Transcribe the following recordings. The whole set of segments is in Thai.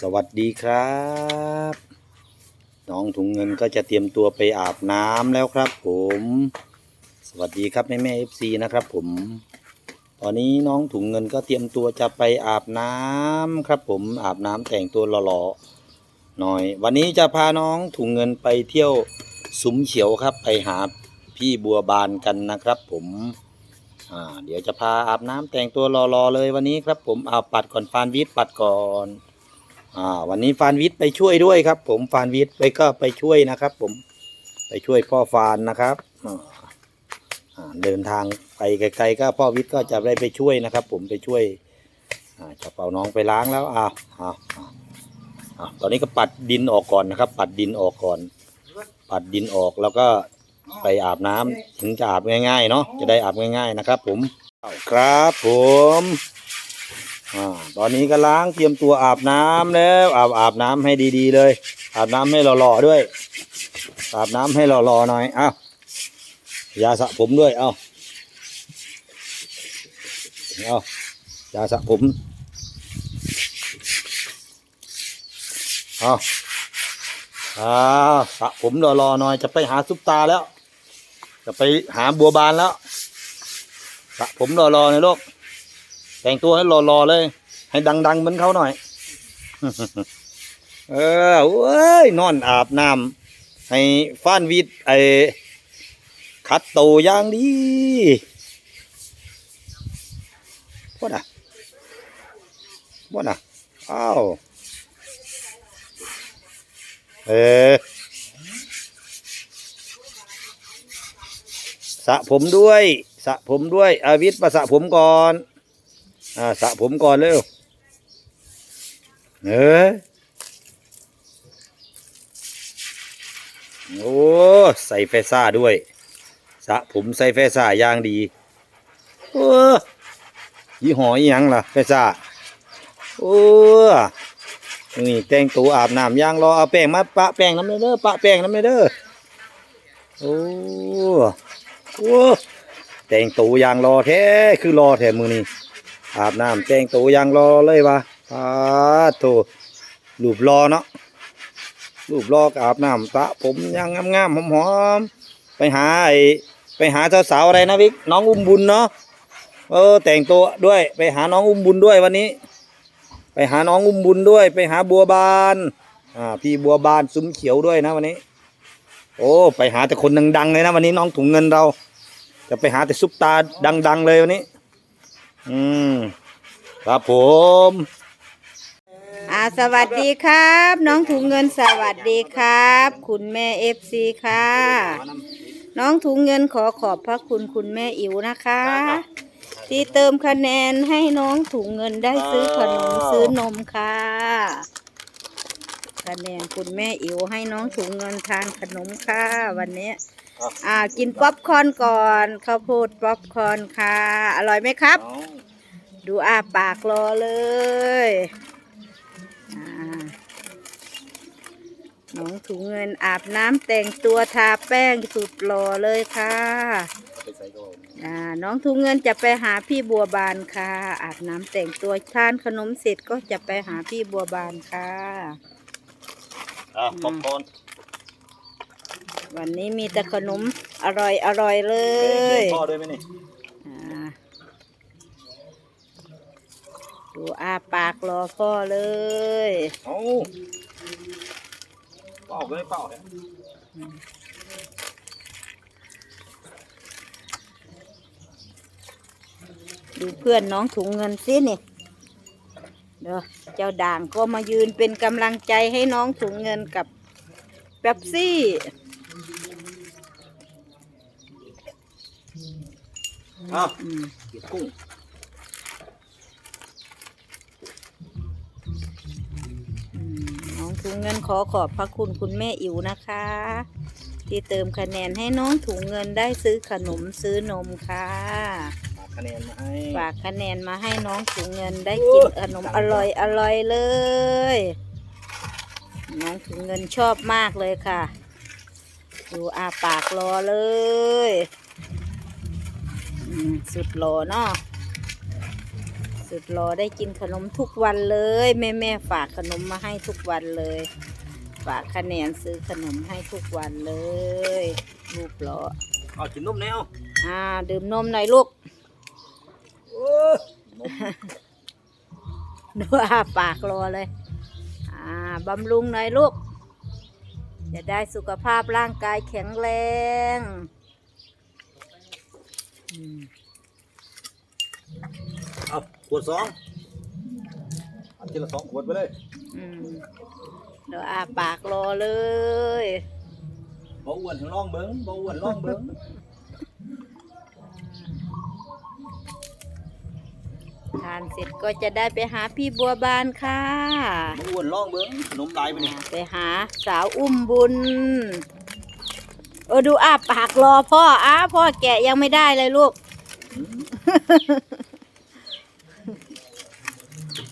สวัสดีครับ น้องถุงเงินก็จะเตรียมตัวไปอาบน้ำแล้วครับ ผม สวัสดีครับแม่แม่เอฟซีนะครับ ผม ตอนนี้น้องถุงเงินก็เตรียมตัวจะไปอาบน้ำครับ ผมอาบน้ำแต่งตัวหล่อๆหน่อย วันนี้จะพาน้องถุงเงินไปเที่ยวซุ้มเขียวครับ ไปหาพี่บัวบานกันนะครับ ผมอ่าเดี๋ยวจะพาอาบน้ำแต่งตัวรอๆเลยวันนี้ครับผมเอาปัดก่อนฟานวิทปัดก่อน อ่าวันนี้ฟานวิทย์ไปช่วยด้วยครับ ผมฟานวิทย์ไปก็ไปช่วยนะครับ ผมไปช่วยพ่อฟานนะครับอ่าเดินทางไปไกลๆก็พ่อวิทย์ก็จะได้ไปช่วยนะครับ ผมไปช่วยอ่าจะเป่าน้องไปล้างแล้วอ้าวอ้าวอ้าวอ้าตอนนี้ก็ปัดดินออกก่อนนะครับ ปัดดินออกก่อน ปัดดินออกแล้วก็ไปอาบน้ำถึงจะอาบง่ายๆเนาะจะได้อาบง่าย ๆนะครับ ผมครับผม อ่าตอนนี้ก็ล้างเตรียมตัวอาบน้ำแล้วอาบอาบน้ำให้ดีๆเลย อาบน้ำให้หล่อๆด้วย อาบน้ำให้หล่อๆหน่อยอ้าวยาสระผมด้วยเอาเอายาสระผมเอาอ่าสระผมหล่อๆหน่อยจะไปหาซุปตาแล้ว จะไปหาบัวบานแล้วสระผมหล่อๆน่อยลูก แต่งตัวให้หล่อๆเลย ให้ดัง ๆ เหมือนเขาหน่อย เออเว้ยนอนอาบน้ำให้ฟ้านวิทย์ไอ้ขัดโตอย่างดีพ่อน่ะพ่อน่ะอ้าวเออสะผมด้วย สะผมด้วย อาวิทย์มาสะผมก่อน อ่าสระผมก่อนเร็วเออโอ้ใส่ไฟซ่าด้วยสระผมใส่ไฟซ่าอย่างดีโอ้ยี่ห้ออีหยังล่ะไฟซ่าโอ้นี่แต่งตัวอาบน้ำย่างรอเอาแป้งมาปะแป้งน้ำเด้อปะแป้งน้ำเด้อโอ้โอ้แต่งตัวย่างรอแท้คือรอแท้มือนี้ อาบน้ำแต่งตัวยังรอเลยวะปาโตรูปรอเนาะรูปรออาบน้ำสระผมยังงามๆหอมๆไปหาไอไปหาสาวๆอะไรนะวิกน้องอุ้มบุญเนาะเออแต่งตัวด้วย ไปหาน้องอุ้มบุญด้วยวันนี้ ไปหาน้องอุ้มบุญด้วย ไปหาบัวบานอ่าพี่บัวบานซุ้มเขียวด้วยนะวันนี้ โอ้ไปหาแต่คนดังๆเลยนะวันนี้น้องถุงเงินเรา จะไปหาแต่ซุปตาดัง ๆ เลยวันนี้ อืมครับผมอ่าสวัสดีครับ น้องถุงเงินสวัสดีครับ คุณแม่เอฟซีค่ะ น้องถุงเงินขอขอบพระคุณคุณแม่อิ๋วนะคะ ที่เติมคะแนนให้น้องถุงเงินได้ซื้อขนมซื้อนมค่ะ คะแนนคุณแม่อิ๋วให้น้องถุงเงินทานขนมค่ะ วันนี้อ่ากินป๊อปคอร์นก่อนข้าวโพดป๊อปคอร์นค่ะ อร่อยไหมครับ ดูอาปากรอเลยอ่าน้องถุงเงินอาบน้ำแต่งตัวทาแป้งสุดหล่อเลยค่ะอ่าน้องถุงเงินจะไปหาพี่บัวบานค่ะ อาบน้ำแต่งตัวทานขนมเสร็จก็จะไปหาพี่บัวบานค่ะอะป๊อปคอร์นวันนี้มีแต่ขนมอร่อยอร่อยๆเลยพ่อด้วยไหมนี่ อ่า ดูอาปากรอพ่อเลยเอ้าเป่าเลยเป่าเลยดูเพื่อนน้องถุงเงินสินี่เดี๋ยวเจ้าด่างก็มายืนเป็นกำลังใจให้น้องถุงเงินกับเป๊ปซี่อ้าวอืมเก็บกุ้ง ถุงเงินขอขอบพระคุณคุณแม่อิ๋วนะคะ ที่เติมคะแนนให้น้องถุงเงินได้ซื้อขนมซื้อนมค่ะฝากคะแนนมาให้ฝากคะแนนมาให้น้องถุงเงินได้กินขนมอร่อยอร่อยเลย น้องถุงเงินชอบมากเลยค่ะดูอาปากรอเลยอืมสุดหล่อเนาะ สุสุดรอได้กินขนมทุกวันเลย แม่แม่ๆฝากขนมมาให้ทุกวันเลย ฝากคะแนนซื้อขนมให้ทุกวันเลยรูปรอเอากินนมแนวอ่า ดื่มนมหน่อยลูกเออดูอาปากรอเลย อ่าบำรุงหน่อยลูกจะได้สุขภาพร่างกายแข็งแรง อืมเอาข วดสองเอาทีละสองขวดไปเลยอืมดูอาปากรอเลย บ่อ้วนลองเบิ้งบ่อ้วนลองเบิ้งทานเสร็จก็จะได้ไปหาพี่บัวบานค่ะบ่อ้วนลองเบิ้งขนมลายไปนี่อ่าไปหาสาวอุ้มบุญ เออดูอาปากรอพ่ออ้าพ่อแกะยังไม่ได้เลยลูก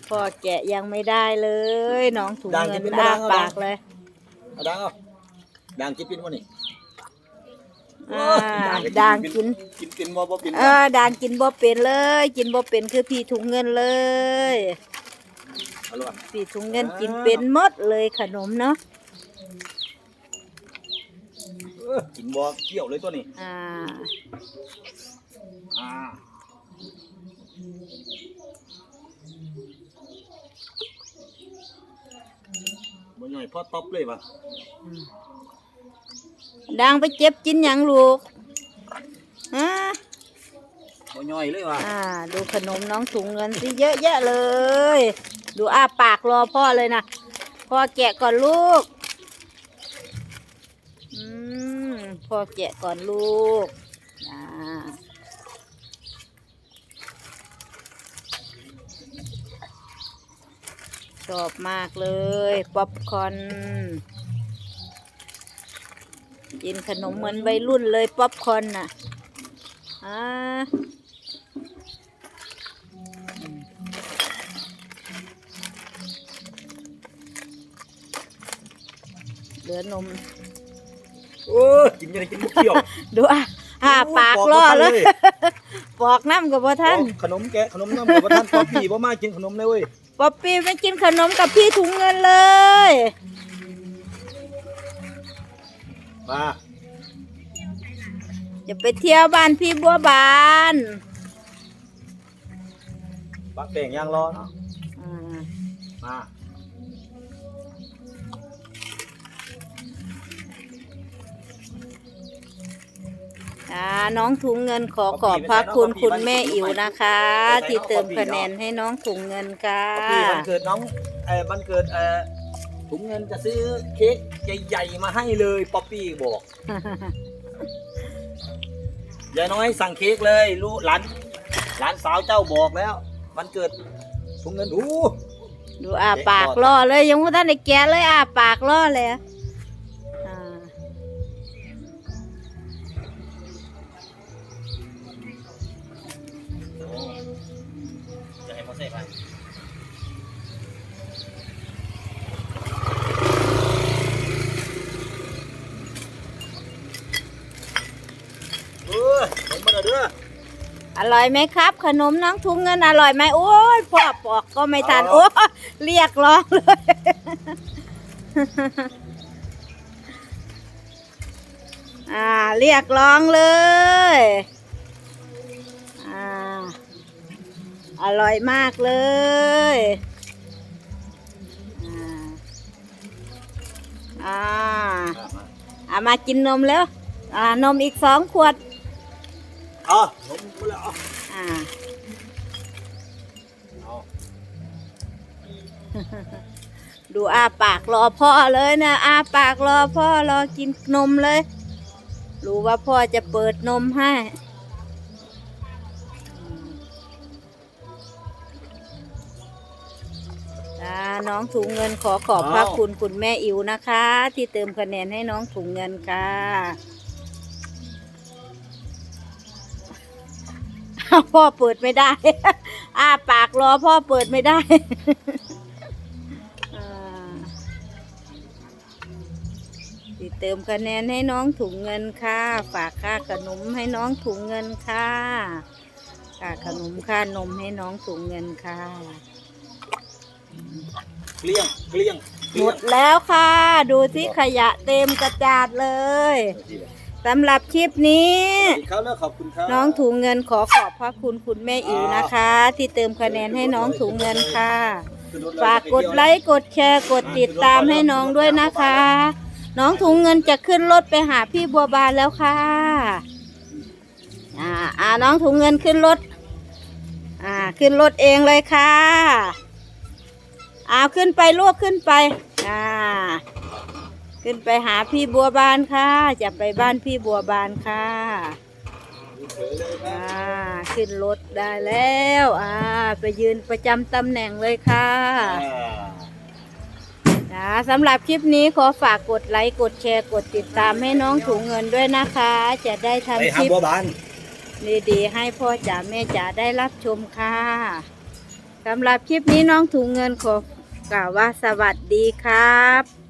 พ่อแกะยังไม่ได้เลยน้องถุงเงินอ้าปากเลยเอาดังเอาดังกินเป็นวะนี่อ่าด่างกินกินเป็นบ่บ่เป็นเออด่างกินบ่เป็นเลย กินบ่เป็นคือพี่ถุงเงินเลยเอาลูกอะพี่ถุงเงินกินเป็นหมดเลยขนมเนาะเออกินบ่เกี่ยวเลยตัวนี้อ่าอ่า ย่อยพอตบเลยป่ะด่างไปเจ็บกินหยังลูกฮะบ่ย่อยเลยว่ะอ่า ดูขนมน้องถุงเงินสิเยอะแยะเลย ดูอ้าปากรอพ่อเลยนะพ่อแกะก่อนลูก อืมพ่อแกะก่อนลูกอ่าช อบมากเลย ป๊อปคอร์นกินขนมเหมือนวัยรุ่นเลย ป๊อปคอร์นน่ะอ่าเหลือนม โอ้ยกินยังไงกินบ่เกี่ยว ดูอะอ่าปากล่อเลย ปอกน้ำกับพ่ท่าน ขนมแกะขนมน้ำกับท่านป๊อปปี้บ่มากินขนมเลยเว้ย ป๊อปปี้ไม่กินขนมกับพี่ถุงเงินเลย มาจะไปเที่ยวบ้านพี่บัวบานปักแป้งย่างรอเนาะอ่ามา อ่าน้องถุงเงินขอขอบพระคุณคุณแม่อิ๋วนะคะ ที่เติมคะแนนให้น้องถุงเงินค่ะป๊อปปี้วันเกิดน้องเอ่อวันเกิดเอ่อถุงเงินจะซื้อเค้กใหญ่ๆมาให้เลยป๊อปปี้บอกยายน้อยสั่งเค้กเลยลูกหลานหลานสาวเจ้าบอกแล้ววันเกิดถุงเงินอู้ดูอ่าปากล่อเลยยังไม่ทันได้แกะเลยอ่าปากล่อเลย จะให้พ่อเซ่ไปเออเห็นมาเด้อ อร่อยไหมครับ ขนมน้องถุงเงินอร่อยไหมโอ้ยพ่อปอกก็ไม่ทัน โอ้เรียกร้องเลย อ่า เรียกร้องเลย อร่อยมากเลยอ่าอ่าอ่ามากินนมแล้วอ่านมอีกสองขวดเอาผมพูดแล้วเอาอ่าเอาดูอาปากรอพ่อเลยนะอาปากรอพ่อรอกินนมเลย รู้ว่าพ่อจะเปิดนมให้ อ่าน้องถุงเงินขอขอบพระคุณคุณแม่อิวนะคะ ที่เติมคะแนนให้น้องถุงเงินค่ะอ้าพ่อเปิดไม่ได้ อ้าปากรอพ่อเปิดไม่ได้อ่าติดเติมคะแนนให้น้องถุงเงินค่ะ ฝากค่าขนมให้น้องถุงเงินค่ะ ค่าขนมค่านมให้น้องถุงเงินค่ะ เกลี้ยงเกลี้ยงเกหมลี้ยดงแล้วค่ะ ดูที่ขยะเต็มกระจาดเลยสำหรับคลิปนี้เขาแล้วขอบคุณครับ น้องถุงเงินขอขอบพระคุณคุณแม่อิ๋วนะคะ ที่เติมคะแนนให้น้องถุงเงินค่ะ ฝากกดไลค์กดแชร์กดติดตามให้น้องด้วยนะคะ น้องถุงเงินจะขึ้นรถไปหาพี่บัวบานแล้วค่ะอ่าอ่าน้องถุงเงินขึ้นรถอ่าขึ้นรถเองเลยค่ะ เอาขึ้นไปลูกขึ้นไปอ่าขึ้นไปหาพี่บัวบานค่ะ จะไปบ้านพี่บัวบานค่ะอ่าขึ้นรถได้แล้วอ่าไปยืนประจำตำแหน่งเลยค่ะนะสำหรับคลิปนี้ขอฝากกดไลค์กดแชร์กดติดตามให้น้องถุงเงินด้วยนะคะ จะได้ไปทำคหาลิปบัวบานดีๆให้พ่อจ๋าแม่จ๋าได้รับชมค่ะสำหรับคลิปนี้น้องถุงเงินขอ กล่าวว่าสวัสดีครับ